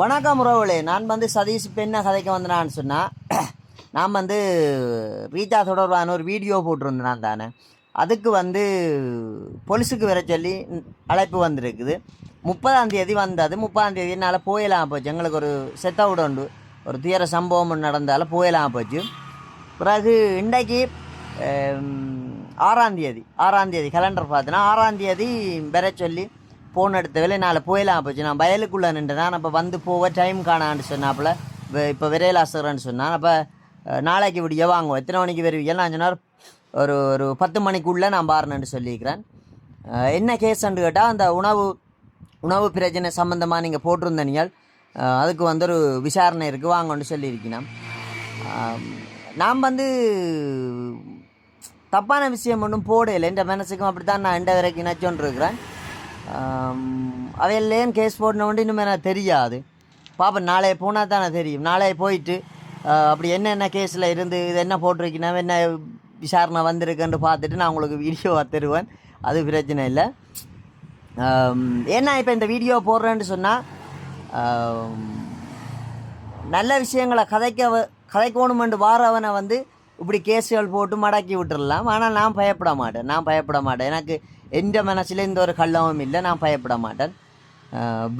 வணக்கம் உறவுகளே. நான் வந்து சதீஷ் இப்போ என்ன கதைக்க வந்தேனான்னு சொன்னால் நான் வந்து ரீச்சா தொடர்பான ஒரு வீடியோ போட்டிருந்தேன் தானே. அதுக்கு வந்து போலீஸுக்கு வர சொல்லி அழைப்பு வந்திருக்குது. முப்பதாம் தேதி வந்தது. முப்பதாம் தேதி என்னால் போயலாம் போச்சு. எங்களுக்கு ஒரு செட் அவுட் உண்டு. ஒரு துயர சம்பவம் நடந்தாலும் நடந்தால போயலாம் போச்சு. பிறகு இன்றைக்கு ஆறாம் தேதி ஆறாம் தேதி கலண்டர் பார்த்தோன்னா ஆறாம் தேதி வர சொல்லி ஃபோன் எடுத்த வேலை நாளை போயலாம் போச்சு. நான் வயலுக்குள்ளே நின்றுனா. அப்போ வந்து போக டைம் காணான்னு சொன்னாப்புல. இப்போ விரையில் அசுறேன்னு சொன்னான். அப்போ நாளைக்கு விடிய வாங்குவோம் எத்தனை மணிக்கு வருவீங்க நான் சொன்னார் ஒரு ஒரு பத்து மணிக்குள்ளே நான் பாருன்னு சொல்லியிருக்கிறேன். என்ன கேஸ்ன்னு கேட்டால் அந்த உணவு உணவு பிரச்சனை சம்மந்தமாக நீங்கள் போட்டிருந்தீங்க அதுக்கு வந்து ஒரு விசாரணை இருக்குது வாங்கன்னு சொல்லியிருக்கணும் நான் வந்து தப்பான விஷயம் ஒன்றும் போடலை. என் மனசுக்கும் அப்படி தான் நான் எண்ட வரைக்கும் நினச்சோன்ட்ருக்கிறேன் அவையிலேயும் கேஸ் போடணுன்ட்டு இன்னும் எனக்கு தெரியாது. பாப்பேன் நாளைய போனால் தானே தெரியும். நாளைய போயிட்டு அப்படி என்னென்ன கேஸில் இருந்து இது என்ன போட்டிருக்கணும் என்ன விசாரணை வந்திருக்குன்னு பார்த்துட்டு நான் உங்களுக்கு வீடியோவை தருவேன். அது பிரச்சனை இல்லை. ஏன்னா இப்போ இந்த வீடியோ போடுறேன்னு சொன்னால் நல்ல விஷயங்களை கதைக்க கதைக்கணுமென்று வாரவனை வந்து இப்படி கேஸுகள் போட்டு மடக்கி விட்டுடலாம் ஆனால் நான் பயப்பட மாட்டேன். நான் பயப்பட மாட்டேன். எனக்கு எந்த மனசில் எந்த ஒரு கள்ளமும் இல்லை. நான் பயப்பட மாட்டேன்.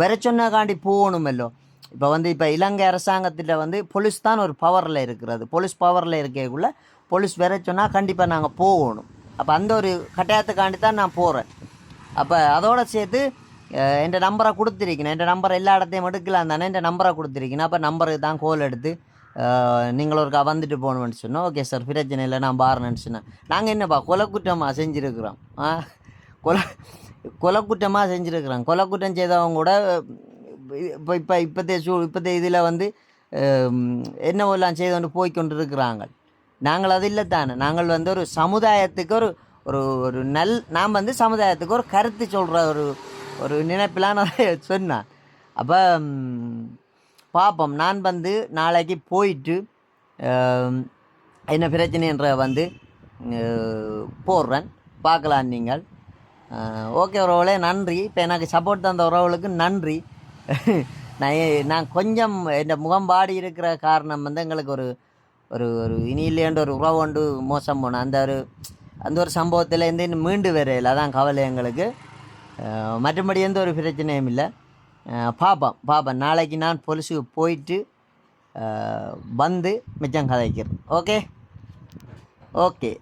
வர சொன்னக்காண்டி போகணுமல்லோ? இப்போ வந்து இப்போ இலங்கை அரசாங்கத்தில் வந்து போலீஸ் தான் ஒரு பவரில் இருக்கிறது. போலீஸ் பவரில் இருக்கக்குள்ள போலீஸ் வர சொன்னால் கண்டிப்பாக நாங்கள் போகணும். அப்போ அந்த ஒரு கட்டாயத்துக்காண்டி தான் நான் போகிறேன் அப்போ அதோடு சேர்த்து என் நம்பரை கொடுத்துருக்கணும். என் நம்பர் எல்லா இடத்தையும் எடுக்கலாம் தானே. என் நம்பரை கொடுத்துருக்கணும். அப்போ நம்பருக்கு தான் கோல் எடுத்து நீங்கள் ஒருக்கா வந்துட்டு போகணும்னு சொன்னோம். ஓகே சார் பிரச்சனை இல்லை நான் பாருன்னு சொன்னேன். நாங்கள் என்னப்பா கொலை குற்றமாக செஞ்சுருக்குறோம். ஆ கொலை கொலை குற்றமாக செஞ்சுருக்குறோம். கொலை குற்றம் செய்தவங்க கூட இப்போ இப்போ இப்போதைய சூ இப்போத்தைய இதில் வந்து என்னவெல்லாம் செய்து கொண்டு போய் கொண்டு இருக்கிறாங்க நாங்கள் அது இல்லை தானே. நாங்கள் வந்து ஒரு சமுதாயத்துக்கு ஒரு ஒரு ஒரு நல் நாம் வந்து சமுதாயத்துக்கு ஒரு கருத்து சொல்கிற ஒரு ஒரு நினைப்பிலாம் நான் சொன்னேன் அப்போ பார்ப்போம் நான் வந்து நாளைக்கு போயிட்டு என்ன பிரச்சனைன்ற வந்து போடுறேன். பார்க்கலாம் நீங்கள். ஓகே உறவுகளே நன்றி. இப்போ எனக்கு சப்போர்ட் தந்த உறவுகளுக்கு நன்றி. நான் ஏ- நான் கொஞ்சம் என் முகம்பாடி இருக்கிற காரணம் வந்து எங்களுக்கு ஒரு ஒரு ஒரு இனியிலேண்டு ஒரு உறவு ஒன்று மோசம் போனோம் அந்த ஒரு அந்த ஒரு சம்பவத்தில் இருந்து மீண்டு வரையில் அதான் கவலை எங்களுக்கு. மற்றபடி எந்த ஒரு பிரச்சனையும் இல்லை. பார்ப்பேன் பார்ப்பேன் நாளைக்கு நான் பொலிசுக்கு போயிட்டு வந்து மிச்சம் கதைக்கிறேன். Okay okay